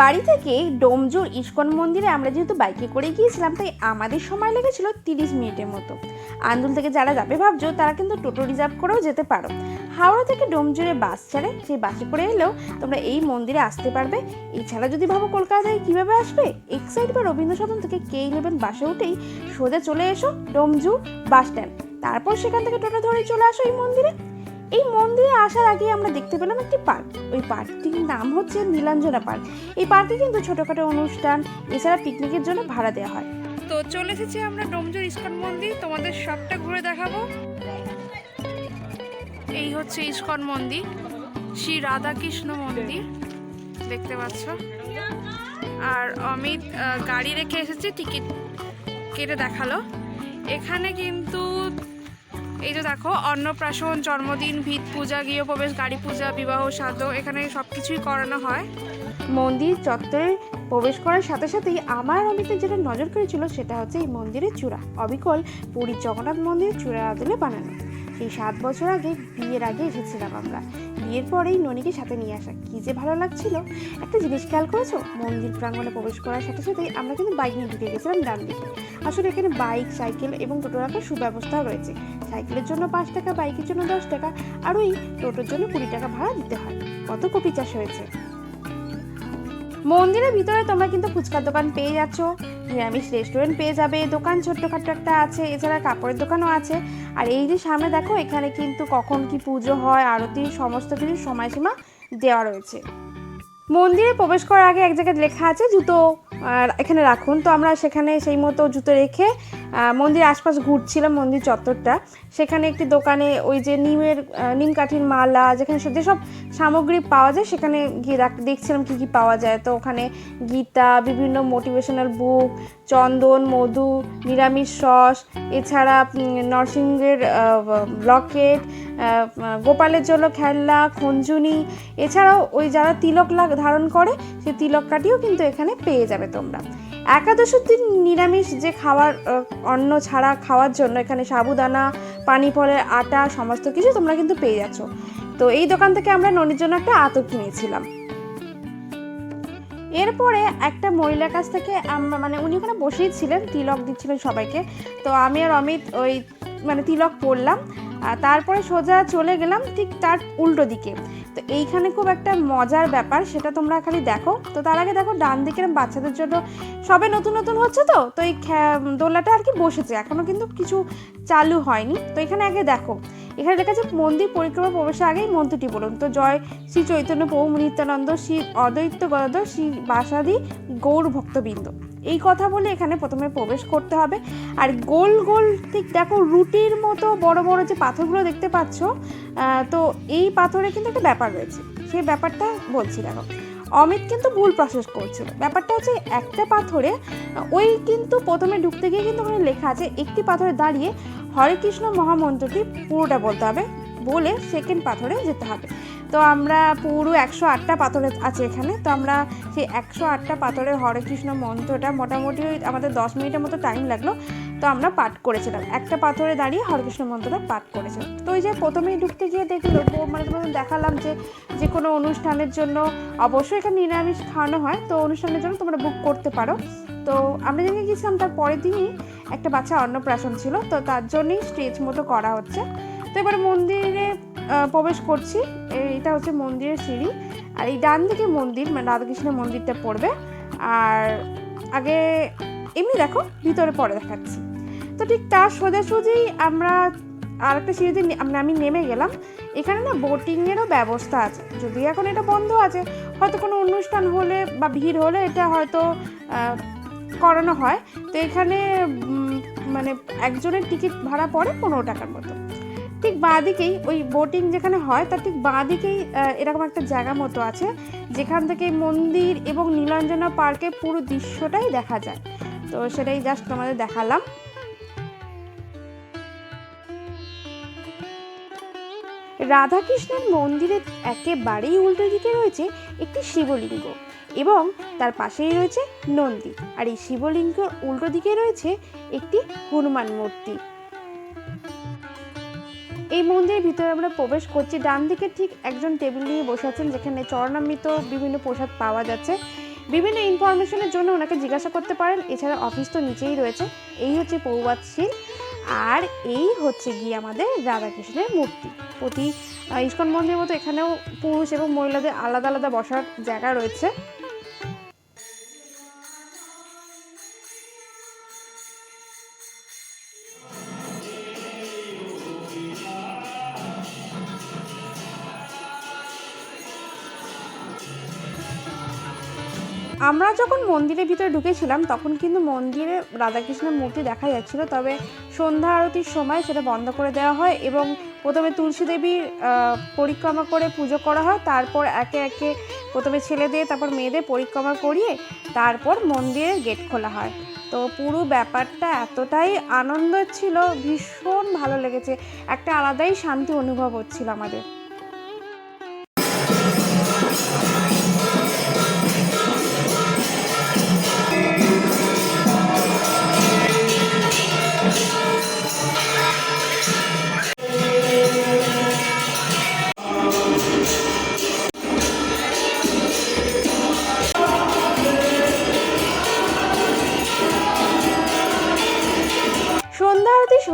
বাড়ি থেকে ডোমজুর ইস্কন মন্দিরে আমরা যেহেতু বাইকে করে গিয়েছিলাম, তাই আমাদের সময় লেগেছিল তিরিশ মিনিটের মতো। আন্দুল থেকে যারা যাবে ভাবছ, তারা কিন্তু টোটো রিজার্ভ করেও যেতে পারো। হাওড়া থেকে ডোমজুরে বাস ছাড়ে, সেই বাসে করে এলেও তোমরা এই মন্দিরে আসতে পারবে। এছাড়া যদি ভাবো কলকাতায় কীভাবে আসবে এক্সাইড বা রবীন্দ্র সদন থেকে কে ইলেভেন বাসে উঠেই সোজা চলে এসো ডোমজু বাস স্ট্যান্ড। তারপর সেখান থেকে টোটো ধরে চলে আসো এই মন্দিরে। এই মন্দিরে আসার আগে আমরা দেখতে পেলাম একটি পার্ক। ওই পার্কটির নাম হচ্ছে নীলাঞ্জনা পার্ক। এই পার্কে কিন্তু ছোটোখাটো অনুষ্ঠান, এছাড়া পিকনিকের জন্য ভাড়া দেওয়া হয়। তো চলে এসেছি আমরা ডোমজোর ইস্কন মন্দির। তোমাদের সবটা ঘুরে দেখাবো। এই হচ্ছে ইস্কন মন্দির। শ্রী রাধাকৃষ্ণ মন্দির। দেখতে পাচ্ছ? আর অমিত গাড়ি রেখে এসেছে, টিকিট কেটে দেখাল। এখানে কিন্তু এই যে দেখো, অন্নপ্রাশন, জন্মদিন, ভিত পূজা, গৃহপ্রবেশ, গাড়ি পূজা, বিবাহ, সাধ্য, এখানে সব কিছুই করানো হয়। মন্দির চত্বরে প্রবেশ করার সাথে সাথেই আমার অমিতের যেটা নজর করেছিল সেটা হচ্ছে এই মন্দিরের চূড়া। অবিকল পুরীর জগন্নাথ মন্দিরের চূড়ার আদলে বানানো। সেই সাত বছর আগে, বিয়ের আগে এসেছিলাম আমরা। বিয়ের পরেই ননীকে সাথে নিয়ে আসা। কী যে ভালো লাগছিল। একটা জিনিস খেয়াল করেছ? মন্দির প্রাঙ্গণে প্রবেশ করার সাথে সাথেই আমরা কিন্তু বাইক নিয়ে ঢুকে গেছিলাম ডান দিকে। আসলে এখানে বাইক, সাইকেল এবং টোটো রাখার সুব্যবস্থাও রয়েছে। সাইকেলের জন্য পাঁচ টাকা, বাইকের জন্য দশ টাকা, আর ওই টোটোর জন্য কুড়ি টাকা ভাড়া দিতে হয়। কত কপি চাষ হয়েছে? মন্দিরের ভিতরে তোমরা কিন্তু ফুচকার দোকান পেয়ে যাচ্ছ। নিরামিষ রেস্টুরেন্ট পেয়ে যাবে। দোকান ছোট্টখাট্ট একটা আছে। এছাড়া কাপড়ের দোকানও আছে। আর এই যে সামনে দেখো, এখানে কিন্তু কখন কি পুজো হয়, আরতি, সমস্ত কিছু সময়সীমা দেওয়া রয়েছে। মন্দিরে প্রবেশ করার আগে এক জায়গায় লেখা আছে জুতো এখানে রাখুন। তো আমরা সেখানে সেই মতো জুতো রেখে আহ, মন্দিরের আশপাশ ঘুরছিলাম মন্দির চত্বরটা। সেখানে একটি দোকানে ওই যে নিমের নিম কাঠির মালা যেখানে সব- যেসব সামগ্রী পাওয়া যায় সেখানে গিয়ে দেখ- দেখছিলাম কী কী পাওয়া যায়। তো ওখানে গীতা বিভিন্ন মোটিভেশনাল বুক চন্দন মধু নিরামিষ সস এছাড়া নরসিংহের ব্লকেট গোপালের জন্য খেলনা খঞ্জুনি। এছাড়াও ওই যারা তিলক লাগ ধারণ করে সেই তিলক কাঠিও কিন্তু এখানে পেয়ে যাবে তোমরা। একাদশের দিন নিরামিষ যে খাবার অন্ন ছাড়া খাওয়ার জন্য এখানে সাবুদানা পানি ফলের আটা, সমস্ত কিছু তোমরা কিন্তু পেয়ে যাচ্ছ। তো এই দোকান থেকে আমরা ননির জন্য একটা আতর কিনেছিলাম। এরপরে একটা মহিলার কাছ থেকে মানে উনি ওখানে বসেই ছিলেন, তিলক দিচ্ছিলেন সবাইকে। তো আমি আর অমিত ওই মানে তিলক পরলাম আর তারপরে সোজা চলে গেলাম ঠিক তার উল্টো দিকে। তো এইখানে খুব একটা মজার ব্যাপার, সেটা তোমরা খালি দেখো। তো তার আগে দেখো ডান দিকে বাচ্চাদের জন্য সবে নতুন নতুন হচ্ছে তো তো এই দোলনাটা আর কি বসেছে, এখনও কিন্তু কিছু চালু হয়নি। তো এখানে আগে দেখো এখানে লেখা আছে মন্দির পরিক্রমা প্রবেশের আগেই মন্ত্রটি বলুন তো জয় শ্রী চৈতন্য প্রভু, নিত্যানন্দ শ্রী অদ্বৈত গদাধর, শ্রী বাসাদি, গৌর ভক্তবৃন্দ। এই কথা বলে এখানে প্রথমে প্রবেশ করতে হবে। আর গোল গোল ঠিক দেখো রুটির মতো বড় বড় যে পাথরগুলো দেখতে পাচ্ছ তো এই পাথরে কিন্তু একটা ব্যাপার রয়েছে। সেই ব্যাপারটা বলছি দেখো। অমিত কিন্তু ভুল প্রসেস করছিল। ব্যাপারটা হচ্ছে একটা পাথরে, ওই কিন্তু প্রথমে ঢুকতে গিয়ে কিন্তু ওখানে লেখা আছে, একটি পাথরে দাঁড়িয়ে হরে কৃষ্ণ মহামন্ত্রটি পুরোটা বলতে হবে বলে সেকেন্ড পাথরে যেতে হবে। তো আমরা পুরো একশো আটটা পাথরে আছে এখানে, তো আমরা সেই একশো আটটা পাথরের হরে কৃষ্ণ মন্ত্রটা মোটামুটি আমাদের দশ মিনিটের মতো টাইম লাগল। তো আমরা পাঠ করেছিলাম। একটা পাথরে দাঁড়িয়ে হরকৃষ্ণ মন্ত্রটা পাঠ করেছিলাম। তো ওই যে প্রথমেই ঢুকতে গিয়ে দেখল মানে তোমাদের দেখালাম যে যে কোনো অনুষ্ঠানের জন্য অবশ্যই এখানে নিরামিষ খাওয়ানো হয়। তো অনুষ্ঠানের জন্য তোমরা বুক করতে পারো। তো আমরা যেদিকে গেছিলাম তার পরের দিনই একটা বাচ্চা অন্নপ্রাশন ছিল। তো তার জন্যই স্টেজ মতো করা হচ্ছে। তো এবারে মন্দিরে প্রবেশ করছি। এটা হচ্ছে মন্দিরের সিঁড়ি। আর এই ডান দিকে মন্দির মানে রাধাকৃষ্ণের মন্দিরটা পড়বে। আর আগে এমনি দেখো, ভিতরে পরে দেখাচ্ছি। তো ঠিক তার সোজাসুজি আমরা আর একটা সিঁড়িতে মানে আমি নেমে গেলাম। এখানে না বোটিংয়েরও ব্যবস্থা আছে। যদি এখন এটা বন্ধ আছে, হয়তো কোনো অনুষ্ঠান হলে বা ভিড় হলে এটা হয়তো করানো হয়। তো এখানে মানে একজনের টিকিট ভাড়া পড়ে পনেরো টাকার মতো। ঠিক বাঁ দিকেই ওই বোটিং যেখানে হয়, তার ঠিক বাঁ দিকেই এরকম একটা জায়গা মতো আছে। যেখান থেকে মন্দির এবং নীলাঞ্জনা পার্কের পুরো দৃশ্যটাই দেখা যায়। তো সেটাই জাস্ট তোমাদের দেখালাম। রাধাকৃষ্ণের মন্দিরের একেবারেই উল্টো দিকে রয়েছে একটি শিবলিঙ্গ এবং তার পাশেই রয়েছে নন্দী। আর এই শিবলিঙ্গের উল্টো দিকে রয়েছে একটি হনুমান মূর্তি। এই মন্দিরের ভিতরে আমরা প্রবেশ করছি। ডান দিকে ঠিক একজন টেবিল নিয়ে বসে আছেন যেখানে চরণামৃত বিভিন্ন প্রসাদ পাওয়া যাচ্ছে। বিভিন্ন ইনফরমেশনের জন্য ওনাকে জিজ্ঞাসা করতে পারেন। এছাড়া অফিস তো নিচেই রয়েছে। এই হচ্ছে পৌবাতশীল আর এই হচ্ছে গিয়ে আমাদের রাধাকৃষ্ণের মূর্তি। প্রতি ইস্কন মন্দিরের মতো এখানেও পুরুষ এবং মহিলাদের আলাদা আলাদা বসার জায়গা রয়েছে। আমরা যখন মন্দিরের ভিতরে ঢুকেছিলাম, তখন কিন্তু মন্দিরে রাধাকৃষ্ণের মূর্তি দেখা যাচ্ছিল। তবে সন্ধ্যা আরতির সময় সেটা বন্ধ করে দেওয়া হয় এবং প্রথমে তুলসী দেবীর পরিক্রমা করে পুজো করা হয়। তারপর একে একে প্রথমে ছেলে দিয়ে, তারপর মেয়েদের পরিক্রমা করিয়ে তারপর মন্দিরের গেট খোলা হয়। তো পুরো ব্যাপারটা এতটাই আনন্দ ছিল, ভীষণ ভালো লেগেছে। একটা আলাদাই শান্তি অনুভব হচ্ছিল আমাদের।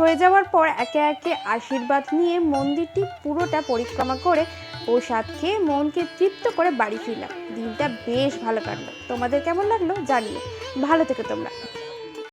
হয়ে যাওয়ার পর একে একে আশীর্বাদ নিয়ে মন্দিরটি পুরোটা পরিক্রমা করে প্রসাদ খেয়ে মনকে তৃপ্ত করে বাড়ি ফিরলাম। দিনটা বেশ ভালো কাটলো। তোমাদের কেমন লাগল জানিও। ভালো থেকো তোমরা।